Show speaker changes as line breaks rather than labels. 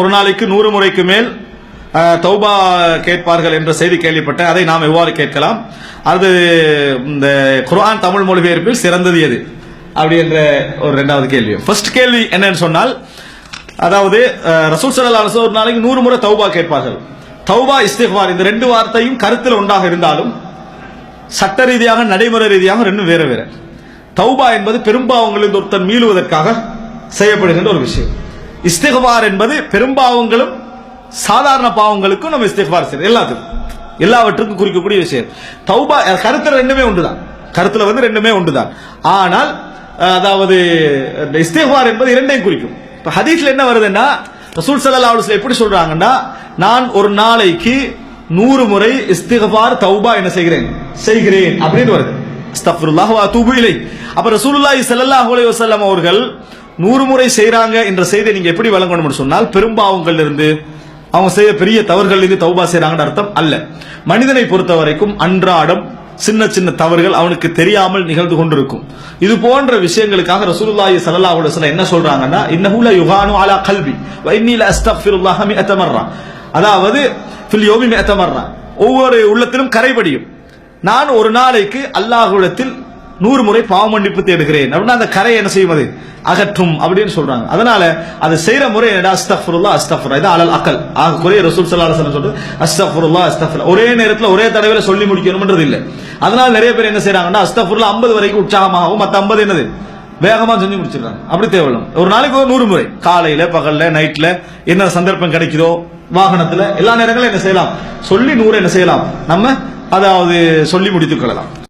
ஒரு நாளைக்கு நூறு முறைக்கு மேல் தௌபா கேட்பார்கள் என்ற செய்தி கேள்விப்பட்டேன். அதை நாம் எவ்வாறு கேட்கலாம்? அது இந்த குர்ஆன் தமிழ் மொழிபெயர்ப்பில் சிறந்தது எது? அப்படி என்ற ஒரு ரெண்டாவது கேள்வி. ஃபர்ஸ்ட் கேள்வி என்னன்னு சொன்னால் அதாவது ரசூல் ஸல்லல்லாஹு ஒரு நாளைக்கு நூறு முறை தௌபா கேட்பார்கள். தௌபா இஸ்திஃபார் இந்த ரெண்டு வார்த்தையும் கருத்தில் ஒன்றாக இருந்தாலும் சட்ட ரீதியாக நடைமுறை ரீதியாக ரெண்டும் வேற வேற. தௌபா என்பது பெரும்பாவங்களில் ஒருத்தன் மீளுவதற்காக செய்யப்படுகின்ற ஒரு விஷயம். இஸ்திகபார் என்பது பெரும்பாவங்களும் சாதாரண பாவங்களுக்கும் நம்ம இஸ்திகபார் செய்யணும் எல்லாத்துக்கும். எல்லாவற்றுக்கும் குறிக்கக்கூடிய விஷயம். தௌபா கருத்துல ரெண்டுமே உண்டுதான். கருத்துல வந்து ரெண்டுமே உண்டுதான். ஆனால் அதாவது இந்த இஸ்திகபார் என்பது இரண்டையும் குறிக்கும். இப்போ ஹதீஸ்ல என்ன வருதுன்னா ரசூல் சல்லா அலைஹி எப்படி சொல்றாங்கன்னா நான் ஒரு நாளைக்கு நூறு முறை இஸ்திகபார் தௌபா என்ன செய்கிறேன்? செய்கிறேன் அப்படின்னு வருது. அஸ்தக்ஃபிருல்லாஹ் வ இலை. அப்ப ரசூலுல்லாஹி ஸல்லல்லாஹு அலைஹி வஸல்லம் அவர்கள் நூறு முறை செய்கிறாங்க என்ற செய்தியை நீங்க எப்படி வழங்கணும்னு சொன்னால் பெரும்பாவங்கள் இருந்து அவங்க செய்ய பெரிய தவறுகள் இருந்து தௌபா செய்யறாங்கன்னு அர்த்தம் அல்ல. மனிதனை பொறுத்த வரைக்கும் அன்றாடம் சின்ன சின்ன தவறுகள் அவனுக்கு தெரியாமல் நிகழ்ந்து கொண்டிருக்கும். இது போன்ற விஷயங்களுக்காக ரசூலுல்லாஹி ஸல்லல்லாஹு அலைஹி வஸல்லம் என்ன சொல்றாங்கன்னா இன்னஹு ல யுகானு அலா கல்பி வ இன்னி ல அஸ்தக்ஃபிருல்லாஹ மிஅத மர்ரா. அதாவது ஃபில் யௌமி மிஅத மர்ரா. ஒவ்வொரு உள்ளத்திலும் கரைபடியும். நான் ஒரு நாளைக்கு அல்லாஹுடத்தில் நூறு முறை பாவ மன்னிப்பு தேடுகிறேன். அப்படின்னா அந்த கரை என்ன செய்யும் அது அகற்றும் அப்படின்னு சொல்றாங்க. அதனால அது செய்யற முறை என்னடா? அஸ்தஃபுல்லா அஸ்தஃபுரா. இது அலல் அக்கல் ஆக குறைய ரசூல் சல்லாஹ் அலைஹி சொல்றது அஸ்தஃபுல்லா அஸ்தஃபுரா ஒரே நேரத்தில் ஒரே தடவையில் சொல்லி முடிக்கணும்ன்றது இல்லை. அதனால நிறைய பேர் என்ன செய்யறாங்கன்னா அஸ்தஃபுல்லா 50 வரைக்கும் உற்சாகமாகவும் மற்ற ஐம்பது என்னது? வேகமாக செஞ்சு முடிச்சிடுறாங்க. அப்படி தேவையில்லை ஒரு நாளைக்கு ஒரு நூறு முறை. காலையில பகல்ல நைட்ல என்ன சந்தர்ப்பம் கிடைக்குதோ? வாகனத்துல எல்லா நேரங்களும் என்ன செய்யலாம்? சொல்லி நூறு என்ன செய்யலாம்? நம்ம அதாவது சொல்லி முடித்துக் கொள்ளலாம்.